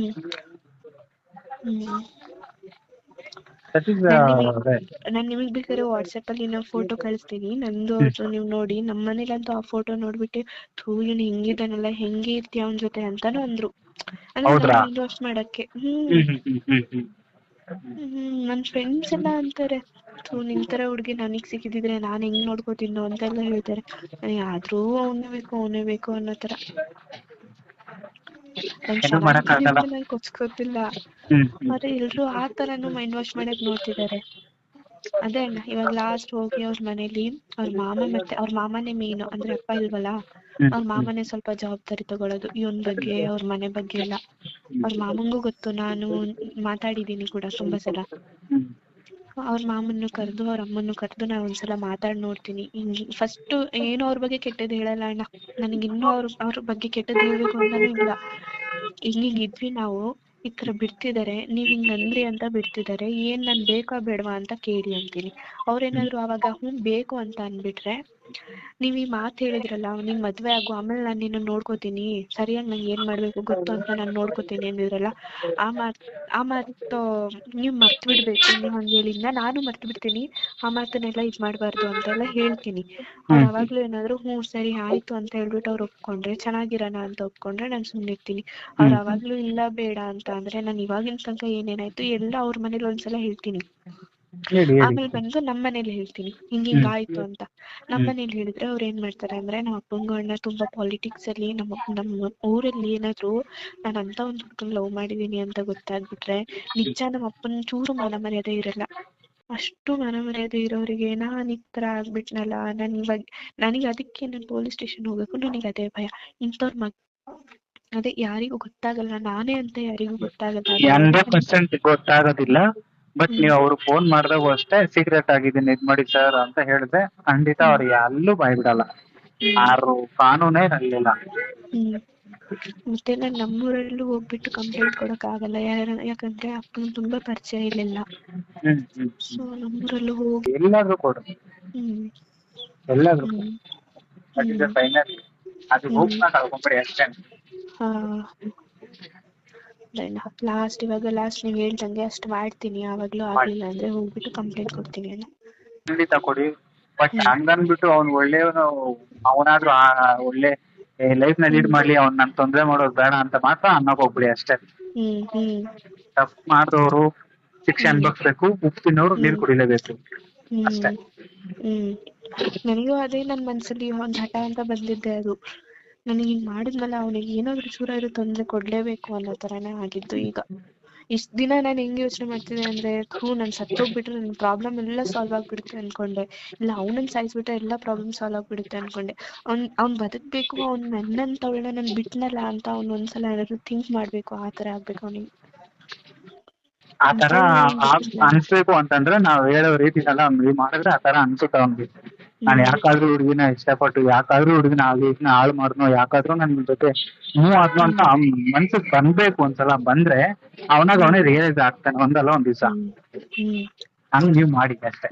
ನಾನ್ ನಿಮಗ್ ಬೇಕಾದ್ರೆ ವಾಟ್ಸ್ಆಪ್ ಅಲ್ಲಿ ನಾ ಫೋಟೋ ಕಳಿಸ್ತೀನಿ. ನಂದು ಅವ್ರದ್ದು ನೀವು ನೋಡಿ ನಮ್ಮ ಮನೇಲಂತೂ ಆ ಫೋಟೋ ನೋಡ್ಬಿಟ್ಟು ಥೂ ಇವ್ನು ಹಿಂಗಿದಾನಲ್ಲ ಹೆಂಗೆ ಇರ್ತೀಯ ಅವನ ಜೊತೆ ಅಂತಾನು ಅಂದ್ರು. ಮಾಡಕ್ಕೆ. ಹ್ಮ್. ಹ್ಮ್ ಹ್ಮ್ ಹ್ಮ್ ಹ್ಮ್ ಹ್ಮ್ ಹ್ಮ್. ನನ್ ಫ್ರೆಂಡ್ಸ್ ಎಲ್ಲ ಅಂತಾರೆ. ಥೂ ನಿನ್ ತರ ಹುಡ್ಗಿ ನನಗ್ ಸಿಕ್ಕಿದಿದ್ರೆ ನಾನ್ ಹೆಂಗ್ ನೋಡ್ಕೋತೀನೋ ಅಂತೆಲ್ಲ ಹೇಳ್ತಾರೆ. ಆದ್ರೂ ಅವನೇ ಬೇಕು ಅವನೇ ಬೇಕು ಅನ್ನೋ ತರ. ನಂಗೆ ಆದ್ರೆ ಎಲ್ರು ಆ ತರಾನು ಮೈಂಡ್ ವಾಶ್ ಮಾಡಕ್ ನೋಡ್ತಿದ್ದಾರೆ ಅದೇ ಅಣ್ಣ ಇವಾಗ ಲಾಸ್ಟ್ ಹೋಗಿ ಅವ್ರ ಮನೇಲಿ ಅವ್ರ ಮಾಮ ಮತ್ತೆ ಅವ್ರ ಮಾಮನೇ ಮೇನು ಅಂದ್ರೆ ಅಪ್ಪ ಇಲ್ವಲ್ಲ ಅವ್ರ ಮಾಮನೇ ಸ್ವಲ್ಪ ಜವಾಬ್ದಾರಿ ತಗೊಳ್ಳೋದು ಇವನ್ ಬಗ್ಗೆ ಅವ್ರ ಮನೆ ಬಗ್ಗೆ ಎಲ್ಲ. ಅವ್ರ ಮಾಮಂಗೂ ಗೊತ್ತು ನಾನು ಮಾತಾಡಿದೀನಿ ಕೂಡ ತುಂಬಾ ಸಲ. ಅವ್ರ ಮಾಮನ್ನು ಕರೆದು ಅವ್ರ ಅಮ್ಮನ್ನು ಕರೆದು ನಾ ಒಂದ್ಸಲ ಮಾತಾಡ್ ನೋಡ್ತೀನಿ. ಫಸ್ಟ್ ಏನು ಅವ್ರ ಬಗ್ಗೆ ಕೆಟ್ಟದ್ದು ಹೇಳಲ್ಲ ಅಣ್ಣ. ನನಗೆ ಇನ್ನೂ ಅವ್ರ ಅವ್ರ ಬಗ್ಗೆ ಕೆಟ್ಟದ್ದು ಹೇಳ್ಬೇಕು ಅಂತಾನೂ ಇಲ್ಲ. ಹಿಂಗಿಂಗ್ ಇದ್ವಿ ನಾವು. ಈ ತರ ಬಿಡ್ತಿದಾರೆ, ನೀವ್ ಹಿಂಗ್ ಅಂತ ಬಿಡ್ತಿದ್ದಾರೆ ಏನ್ ನಾನ್ ಬೇಕಾ ಬೇಡವಾ ಅಂತ ಕೇಳಿ ಅಂತೀನಿ. ಅವ್ರೇನಾದ್ರು ಅವಾಗ ಹ್ಮ್, ಬೇಕು ಅಂತ ಅನ್ಬಿಟ್ರೆ ನೀವ್ ಈ ಮಾತ್ ಹೇಳಿದ್ರಲ್ಲ ನಿನ್ ಮದ್ವೆ ಆಗು ಆಮೇಲೆ ನಾನ್ ನಿನ್ನ ನೋಡ್ಕೋತೀನಿ. ಸರಿಯಾಗಿ ನಂಗೆ ಏನ್ ಮಾಡ್ಬೇಕು ಗೊತ್ತು ಅಂತ ನಾನ್ ನೋಡ್ಕೋತೀನಿ ಅಂದಿದ್ರಲ್ಲ ಆ ಮಾತ್ ಆ ಮಾತು ನೀವ್ ಮರ್ತ್ ಬಿಡ್ಬೇಕು ನೀವ್ ಹಂಗ್ ಹೇಳಿದ್ನ ನಾನು ಮರ್ತ್ ಬಿಡ್ತೀನಿ ಆ ಮಾತನ್ನೆಲ್ಲ ಇದ್ ಮಾಡ್ಬಾರ್ದು ಅಂತೆಲ್ಲ ಹೇಳ್ತೀನಿ. ಅವ್ರ ಅವಾಗ್ಲೂ ಏನಾದ್ರು ಹ್ಮ್ ಸರಿ ಆಯ್ತು ಅಂತ ಹೇಳ್ಬಿಟ್ಟು ಅವ್ರು ಒಪ್ಕೊಂಡ್ರೆ ಚೆನ್ನಾಗಿರಣ ಅಂತ ಒಪ್ಕೊಂಡ್ರೆ ನಾನ್ ಸುಮ್ನಿರ್ತೀನಿ. ಅವ್ರ ಅವಾಗ್ಲೂ ಇಲ್ಲ ಬೇಡ ಅಂತ ಅಂದ್ರೆ ನಾನ್ ಇವಾಗಿನ ತನಕ ಏನೇನಾಯ್ತು ಎಲ್ಲ ಅವ್ರ ಮನೇಲಿ ಒಂದ್ಸಲ ಹೇಳ್ತೀನಿ. ಹೇಳಿ ಹೇಳಿ ಆಮೇಲೆ ಬಂದು ನಮ್ಮ ಮನೇಲಿ ಹೇಳ್ತೀನಿ. ಹಿಂಗ್ ಹಿಂಗ್ ಆಯ್ತು ಅಂತ. ನಮ್ಮ ಮನೇಲಿ ಹೇಳಿದ್ರೆ ಅವ್ರು ಏನ್ ಮಾಡ್ತಾರೆ ಅಂದ್ರೆ ನಮ್ಮ ಅಪ್ಪಂಗೂ ಅಣ್ಣ ತುಂಬಾ ಪಾಲಿಟಿಕ್ಸ್ ಅಲ್ಲಿ ನಮ್ಮ ನಮ್ಮ ಊರಲ್ಲಿ ಏನಾದ್ರು ನಾನು ಅಂತ ಒಂದು ಹುಡುಗನ್ ಲವ್ ಮಾಡಿದೀನಿ ಅಂತ ಗೊತ್ತಾಗ್ಬಿಟ್ರೆ ನಿಜ ನಮ್ಮ ಅಪ್ಪನ ಚೂರು ಮಾನ ಮರ್ಯಾದೆ ಇರಲ್ಲ. ಅಷ್ಟು ಮಾನ ಮರ್ಯಾದೆ ಇರೋರಿಗೆ ನಾನ್ ಈ ತರ ಆಗ್ಬಿಟ್ನಲ್ಲ ನನ್ ಇವಾಗ ನನಗೆ ಅದಕ್ಕೆ ನಾನು ಪೊಲೀಸ್ ಸ್ಟೇಷನ್ ಹೋಗ್ಬೇಕು ನನಗೆ ಅದೇ ಭಯ. ಇಂಥವ್ರ ಮಗ ಅದೇ ಯಾರಿಗೂ ಗೊತ್ತಾಗಲ್ಲ ನಾನೇ ಅಂತ ಯಾರಿಗೂ ಗೊತ್ತಾಗಲ್ಲ. ಹಂಡ್ರೆಡ್ ಪರ್ಸೆಂಟ್ ಗೊತ್ತಾಗೋದಿಲ್ಲ. ಬಟ್ ನೀವು ಅವ್ರು ಫೋನ್ ಮಾಡಿದಾಗ ಅಷ್ಟೇ ಸೀಕ್ರೆಟ್ ಆಗಿದ್ದೀನಿ ಇದ್ ಮಾಡಿ ಸರ್ ಅಂತ ಹೇಳಿದ್ರೆ ಖಂಡಿತ ಅವ್ರು ಎಲ್ಲೂ ಬಾಯ್ ಬಿಡಲ್ಲ ಯಾರು ಕಾನೂನೇ ಇರಲಿಲ್ಲ. ಮತ್ತೆ ನಾನ್ ನಮ್ಮೂರಲ್ಲೂ ಹೋಗ್ಬಿಟ್ಟು ಕಂಪ್ಲೇಂಟ್ ಕೊಡಕ್ ಆಗಲ್ಲ. ಯಾಕಂದ್ರೆ ಅಪ್ಪನ ತುಂಬಾ ಪರಿಚಯ ಇರ್ಲಿಲ್ಲ. ಸೊ ನಮ್ಮೂರಲ್ಲೂ ಹೋಗಿ ಎಲ್ಲಾದ್ರೂ ಕೊಡು. ಎಲ್ಲಾದ್ರೂ ಅದು ಹೋಗ್ತಾ ಕಳ್ಕೊಂಬಿಡಿ ಅಷ್ಟೇ ಹಾ. ಲಾಸ್ಟ್ ಇವಾಗ ಲಾಸ್ಟ್ ನೀವು ಹೇಳ್ದಂಗೆ ಅಷ್ಟ್ ಮಾಡ್ತೀನಿ. ಯಾವಾಗ್ಲೂ ಆಗ್ಲಿಲ್ಲ ಅಂದ್ರೆ ಹೋಗ್ಬಿಟ್ಟು ಕಂಪ್ಲೇಂಟ್ ಕೊಡ್ತೀನಿ ಅಲ್ಲ. ಖಂಡಿತ ಕೊಡಿ. ಬಟ್ ಹಂಗನ್ಬಿಟ್ಟು ಅವ್ನ್ ಒಳ್ಳೆಯವನು ಅವನಾದ್ರೂ ಆ- ಒಳ್ಳೆ ಲೈಫ್ನ ಲೀಡ್ ಮಾಡ್ಲಿ ಅವ್ನ್ ನನ್ ತೊಂದ್ರೆ ಮಾಡೋದು ಬೇಡ ಅಂತ ಮಾತ್ರ ಅನ್ನಕ್ ಹೋಗ್ಬಿಡಿ ಅಷ್ಟೇ. ತಪ್ಪು ಮಾಡಿದವರು ಶಿಕ್ಷೆ ಅನ್ಭವಿಸ್ಬೇಕು ಉಪ್ಪು ತಿನ್ನೋರು ನೀರ್ ಕುಡಿಲೇಬೇಕು. ಅಷ್ಟೇ. ಹ್ಮ್. ನನಗೂ ಅದೇ ನನ್ ಮನ್ಸಲ್ಲಿ ಒಂದ್ ಹಠ ಅಂತ ಬಂದಿದ್ದೆ ಅದು. ನನಗೆ ಹಿಂಗ್ ಮಾಡಿದ್ಮೇಲೆ ಅವನಿಗೆ ಏನಾದ್ರು ಚೂರಾದ್ರು ತೊಂದ್ರೆ ಕೊಡ್ಲೇಬೇಕು ಅನ್ನೋ ತರಾನೇ ಆಗಿದ್ದು ಈಗ. ಇಷ್ಟ್ ದಿನ ನಾನು ಹೆಂಗ್ ಯೋಚನೆ ಮಾಡ್ತಿದ್ದೆ ಅಂದ್ರೆ ಥೂ ನಾನ್ ಸತ್ತೋಗ್ಬಿಟ್ರೆ ನನ್ ಪ್ರಾಬ್ಲಮ್ ಎಲ್ಲ ಸಾಲ್ವ್ ಆಗ್ಬಿಡುತ್ತೆ ಅನ್ಕೊಂಡೆ. ಇಲ್ಲ ಸಾಯ್ಸ್ ಸಾಯಿಸ್ಬಿಟ್ರೆ ಎಲ್ಲ ಪ್ರಾಬ್ಲಮ್ ಸಾಲ್ವ್ ಆಗ್ಬಿಡುತ್ತೆ ಅನ್ಕೊಂಡೆ. ಅವ್ನ್ ಅವ್ನ್ ಬದುಕ್ಬೇಕು ಅವ್ನ್ ನನ್ನಂತವಳನ್ನ ನನ್ ಬಿಟ್ನಲ್ಲ ಅಂತ ಅವ್ನ್ ಒಂದ್ಸಲ ಏನಾದ್ರು ಥಿಂಕ್ ಮಾಡ್ಬೇಕು ಆ ತರ ಆಗ್ಬೇಕು ಅವ್ನಿಗೆ. ಆ ತರ ಆ- ಅನ್ಸ್ಬೇಕು ಅಂತಂದ್ರೆ ನಾವ್ ಹೇಳೋ ರೀತಿನೆಲ್ಲ ಅವ್ನಿಗೆ ಮಾಡಿದ್ರೆ ಆತರ ತರ ಅನ್ಸುತ್ತೆ ಅವ್ನಿಗೆ. ನಾನು ಯಾಕಾದ್ರೂ ಹುಡುಗಿನ ಇಷ್ಟಪಟ್ಟು ಯಾಕಾದ್ರೂ ಹುಡುಗಿನ ಆಗಿನ ಹಾಳು ಮಾಡ್ನೋ ಯಾಕಾದ್ರೂ ನನ್ ಜೊತೆ ಮೂವ್ ಆದ್ನೋ ಅಂತ ಅವ್ನ್ ಮನ್ಸಿಗೆ ಬಂದ್ಬೇಕು ಒಂದ್ಸಲ. ಬಂದ್ರೆ ಅವನಾಗ ಅವನೇ ರಿಯಲೈಸ್ ಆಗ್ತಾನೆ ಒಂದಲ್ಲ ಒಂದ್ ದಿವ್ಸ. ಹಂಗ್ ನೀವ್ ಮಾಡಿ ಅಷ್ಟೇ.